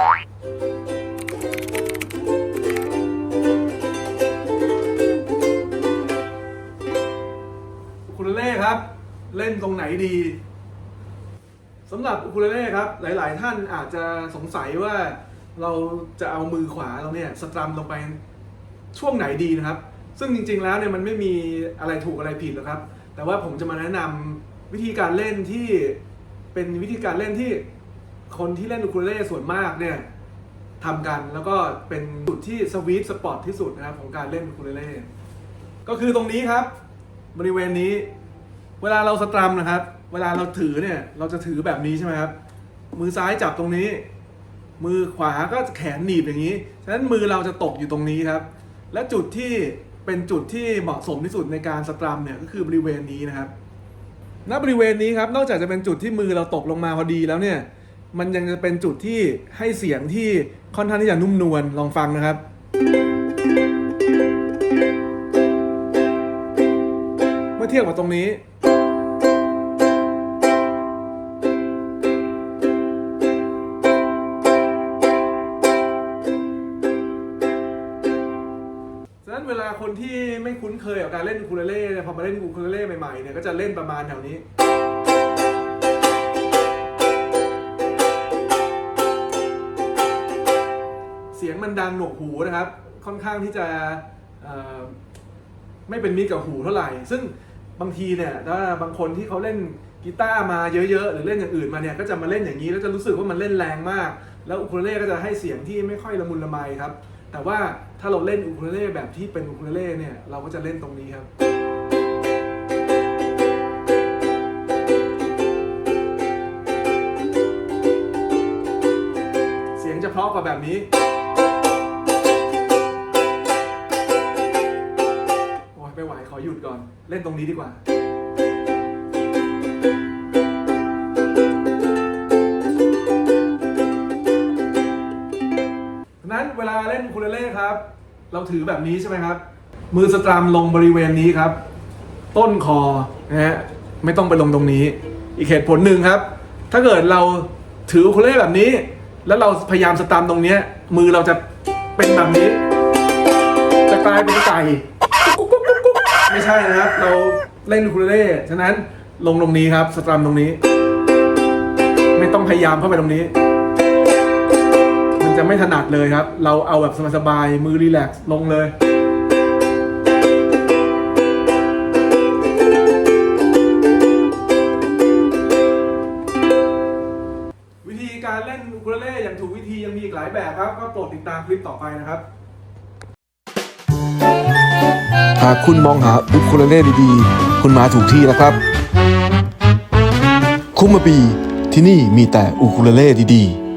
อุคูเลเล่ครับ เล่นตรงไหนดีสำหรับอุคูเลเล่ครับ หลาย ๆ ท่านอาจจะสงสัยว่าเราจะเอามือขวาเราเนี่ยสตรัมลงไปช่วงไหนดีนะครับ ซึ่งจริง ๆ แล้วเนี่ยมันไม่มีอะไรถูกอะไรผิดหรอกครับ แต่ว่าผมจะมาแนะนำวิธีการเล่นที่เป็นวิธีการเล่นที่ คนที่เล่นอุคูเลเล่ส่วนมากเนี่ยทำกันแล้วก็เป็นจุดที่สวีทสปอตที่สุดนะครับของการเล่นอุคูเลเล่ก็คือตรงนี้ครับ บริเวณนี้ เวลาเราสตรัมนะครับ เวลาเราถือเนี่ยเราจะถือแบบนี้ใช่ไหมครับมือซ้ายจับตรงนี้ มือขวาก็แขนหนีบอย่างนี้ฉะนั้นมือเราจะตกอยู่ตรงนี้ครับ และจุดที่เป็นจุดที่เหมาะสมที่สุดในการสตรัมเนี่ยก็คือบริเวณนี้นะครับณบริเวณนี้ครับนอกจากจะเป็นจุดที่มือเราตกลงมาพอดีแล้วเนี่ย มันยังจะเป็นจุดที่ให้เสียงที่ค่อนข้างที่จะนุ่มนวลลองฟังนะครับ เมื่อเทียบกับตรงนี้ ฉะนั้นเวลาคนที่ไม่คุ้นเคยกับการเล่นคูเลเล่เนี่ยพอมาเล่นคูเลเล่ใหม่ๆเนี่ยก็จะเล่นประมาณแถวนี้ เสียงมันดังหนวกหูนะครับ ค่อนข้างที่จะไม่เป็นมิตรกับหูเท่าไหร่ ซึ่งบางทีเนี่ยถ้าบางคนที่เขาเล่นกีตาร์มาเยอะๆ หรือเล่นอย่างอื่นมาเนี่ยก็จะมาเล่นอย่างนี้แล้วจะรู้สึกว่ามันเล่นแรงมาก แล้วอูคูเลเล่ก็จะให้เสียงที่ไม่ค่อยละมุนละไมครับ แต่ว่าถ้าเราเล่นอูคูเลเล่แบบที่เป็นอูคูเลเล่เนี่ยเราก็จะเล่นตรงนี้ครับ เสียงจะเพราะกว่าแบบนี้ เล่นตรงนี้ดีกว่าดังนั้นเวลาเล่นคูเลเล่ครับ เราถือแบบนี้ใช่ไหมครับ มือสตรัมลงบริเวณนี้ครับ ต้นคอนะฮะไม่ต้องไปลงตรงนี้ อีกเหตุผลหนึ่งครับ ถ้าเกิดเราถือคูเลเล่แบบนี้ แล้วเราพยายามสตรัมตรงเนี้ยมือเราจะเป็นแบบนี้ จะกลายเป็นไก่ ไม่ใช่นะครับ เราเล่นอูคูเลเล่ฉะนั้นลงตรงนี้ครับสตรัมตรงนี้ ไม่ต้องพยายามเข้าไปตรงนี้ มันจะไม่ถนัดเลยครับ เราเอาแบบสบายๆมือรีแลกซ์ลงเลยวิธีการเล่นอูคูเลเล่อย่างถูกวิธียังมีอีกหลายแบบครับ ก็โปรดติดตามคลิปต่อไปนะครับ หากคุณมองหาอุคูเลเล่ดีๆ คุณมาถูกที่แล้วครับ คุมาบีที่นี่มีแต่อุคูเลเล่ดีๆ